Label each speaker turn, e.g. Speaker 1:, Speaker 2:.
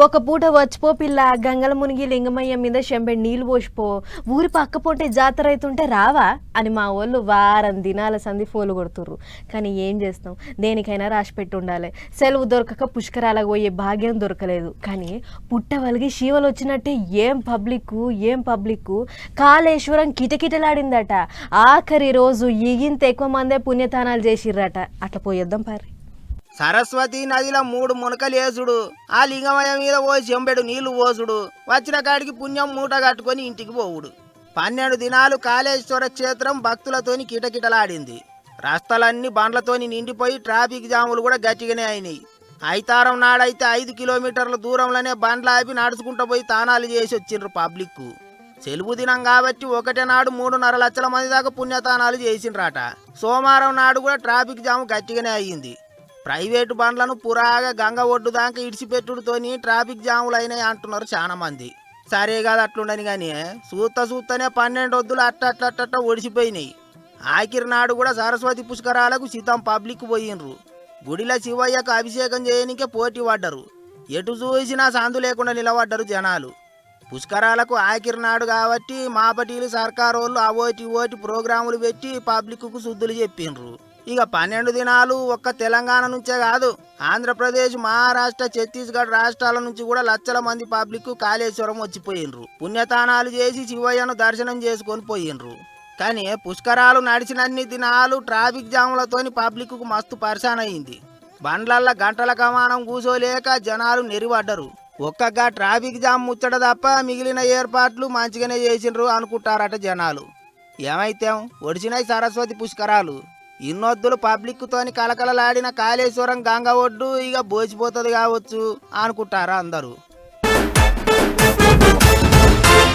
Speaker 1: ఒక పూట వచ్చిపో పిల్ల గంగల మునిగి లింగమయ్య మీద చెంబె నీళ్ళు పోసిపో. ఊరి పక్క పొంటే జాతర అవుతుంటే రావా? అని మా వాళ్ళు వారం దినాల సంది ఫోలు కొడుతుర్రు. కానీ ఏం చేస్తాం? దేనికైనా రాసి పెట్టి ఉండాలి సెలవు దొరకక పుష్కరాలకు పోయే భాగ్యం దొరకలేదు. కానీ పుట్టవలిగి శివలు వచ్చినట్టే ఏం పబ్లిక్ ఏం పబ్లిక్ కాళేశ్వరం కిటకిటలాడిందట. ఆఖరి రోజు ఈగింత ఎక్కువ మందే పుణ్యతానాలు చేసిర్రట. అట్లా పోయొద్దాం పారి.
Speaker 2: సరస్వతి నదిలో మూడు మునకలేసుడు ఆ లింగమయ మీద పోసి చెంబెడు నీళ్ళు పోసుడు. వచ్చిన కాడికి పుణ్యం మూట కట్టుకొని ఇంటికి పోవుడు. పన్నెండు దినాలు కాళేశ్వర క్షేత్రం భక్తులతోని కిటకిటలాడింది. రస్తలన్నీ బండ్లతోని నిండిపోయి ట్రాఫిక్ జాములు కూడా గట్టిగానే అయినాయి. ఐతారం నాడైతే ఐదు కిలోమీటర్ల దూరంలోనే బండ్లు ఆపి నడుచుకుంటూ పోయి తానాలు చేసి వచ్చిండ్రు పబ్లిక్ సెలవు దినం కాబట్టి ఒకటే నాడు మూడున్నర లక్షల మంది దాకా పుణ్యతానాలు చేసిండ్రాట. సోమవారం నాడు కూడా ట్రాఫిక్ జామ్ గట్టిగానే అయ్యింది. ప్రైవేటు బండ్లను పురాగా గంగ ఒడ్డు దాకా ఇడిచిపెట్టుడుతోని ట్రాఫిక్ జాములు అయినాయి అంటున్నారు చాలా మంది. సరే కాదు అట్లుండని కానీ సూత సూతనే పన్నెండు వద్దులు అట్ట అట్ట అట్ట ఒడిసిపోయినాయి. ఆఖరి నాడు కూడా సరస్వతి పుష్కరాలకు సీతం పబ్లిక్ పోయినరు. గుడిలో శివయ్యకు అభిషేకం చేయనికే పోటీ పడ్డరు. ఎటు చూసినా సందు లేకుండా నిలబడ్డరు జనాలు. పుష్కరాలకు ఆఖరి నాడు కాబట్టి మాపటీలు సర్కారు వాళ్ళు అవోటి ఓటి ప్రోగ్రాములు పెట్టి పబ్లిక్కు శుద్ధులు చెప్పిండ్రు ఇక పన్నెండు దినాలు ఒక్క తెలంగాణ నుంచే కాదు ఆంధ్రప్రదేశ్ మహారాష్ట్ర ఛత్తీస్గఢ్ రాష్ట్రాల నుంచి కూడా లక్షల మంది పబ్లిక్ కాళేశ్వరం వచ్చిపోయిండ్రు పుణ్యతానాలు చేసి శివయ్యను దర్శనం చేసుకొని పోయిండ్రు కానీ పుష్కరాలు నడిచినన్ని దినాలు ట్రాఫిక్ జాములతోని పబ్లిక్కు మస్తు పరిశాన్ అయింది. బండ్లల్ల గంటల కమానం కూసోలేక జనాలు నెరివడ్డరు. ఒక్కగా ట్రాఫిక్ జామ్ ముచ్చట తప్ప మిగిలిన ఏర్పాట్లు మంచిగానే చేసిండ్రు అనుకుంటారట జనాలు. ఏమైతే ఒడిచినాయి సరస్వతి పుష్కరాలు. ఇన్నొద్దులు పబ్లిక్ తోని కలకలలాడిన కాళేశ్వరం గంగ ఒడ్డు ఇక బోసిపోతుంది కావచ్చు అనుకుంటారా అందరూ.